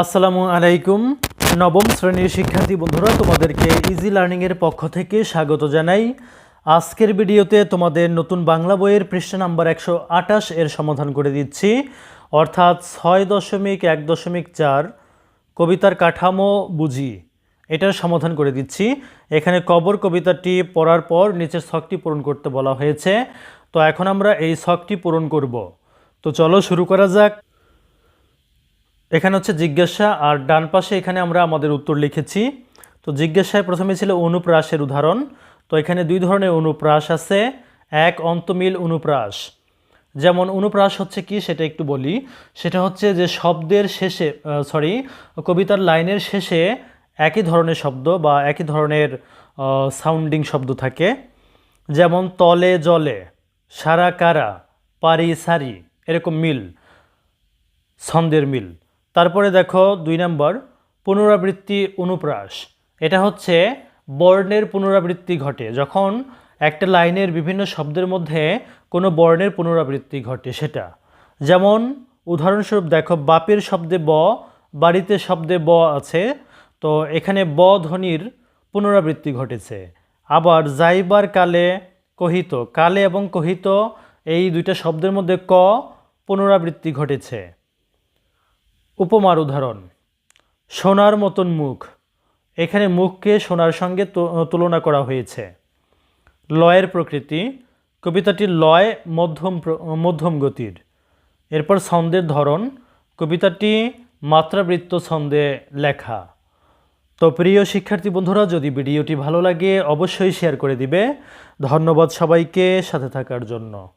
আসসালামু আলাইকুম। নবম শ্রেণির শিক্ষার্থী বন্ধুরা, তোমাদেরকে ইজি লার্নিংয়ের পক্ষ থেকে স্বাগত জানাই। আজকের ভিডিওতে তোমাদের নতুন বাংলা বইয়ের পৃষ্ঠা নাম্বার একশো আটাশ এর সমাধান করে দিচ্ছি। অর্থাৎ ছয় দশমিক এক দশমিক চার কবিতার কাঠামো বুঝি, এটার সমাধান করে দিচ্ছি। এখানে কবর কবিতাটি পড়ার পর নিচের ছকটি পূরণ করতে বলা হয়েছে। তো এখন আমরা এই ছকটি পূরণ করব। তো চলো শুরু করা যাক। এখানে হচ্ছে জিজ্ঞাসা, আর ডান পাশে এখানে আমরা আমাদের উত্তর লিখেছি। তো জিজ্ঞাসায় প্রথমে ছিল অনুপ্রাসের উদাহরণ। তো এখানে দুই ধরনের অনুপ্রাস আছে। এক, অন্তমিল অনুপ্রাস। যেমন অনুপ্রাস হচ্ছে কি সেটা একটু বলি। সেটা হচ্ছে যে শব্দের শেষে সরি কবিতার লাইনের শেষে একই ধরনের শব্দ বা একই ধরনের সাউন্ডিং শব্দ থাকে। যেমন তলে জলে, সারা কারা, পারি সারি, এরকম মিল, ছন্দের মিল। তারপরে দেখো দুই নম্বর, পুনরাবৃত্তি অনুপ্রাস। এটা হচ্ছে বর্ণের পুনরাবৃত্তি ঘটে। যখন একটা লাইনের বিভিন্ন শব্দের মধ্যে কোনো বর্ণের পুনরাবৃত্তি ঘটে সেটা। যেমন, উদাহরণস্বরূপ দেখো, বাপের শব্দে ব, বাড়িতে শব্দে ব আছে, তো এখানে ব ধ্বনির পুনরাবৃত্তি ঘটেছে। আবার যাইবার কালে কহিত, কালে এবং কহিত এই দুইটা শব্দের মধ্যে ক পুনরাবৃত্তি ঘটেছে। উপমার উদাহরণ। সোনার মতন মুখ। এখানে মুখকে সোনার সঙ্গে তুলনা করা হয়েছে। লয়ের প্রকৃতি। কবিতাটির লয় মধ্যম মধ্যম গতির। এরপর ছন্দের ধরন। কবিতাটি মাত্রাবৃত্ত ছন্দে লেখা। তো প্রিয় শিক্ষার্থী বন্ধুরা, যদি ভিডিওটি ভালো লাগে, অবশ্যই শেয়ার করে দিবে। ধন্যবাদ সবাইকে সাথে থাকার জন্য।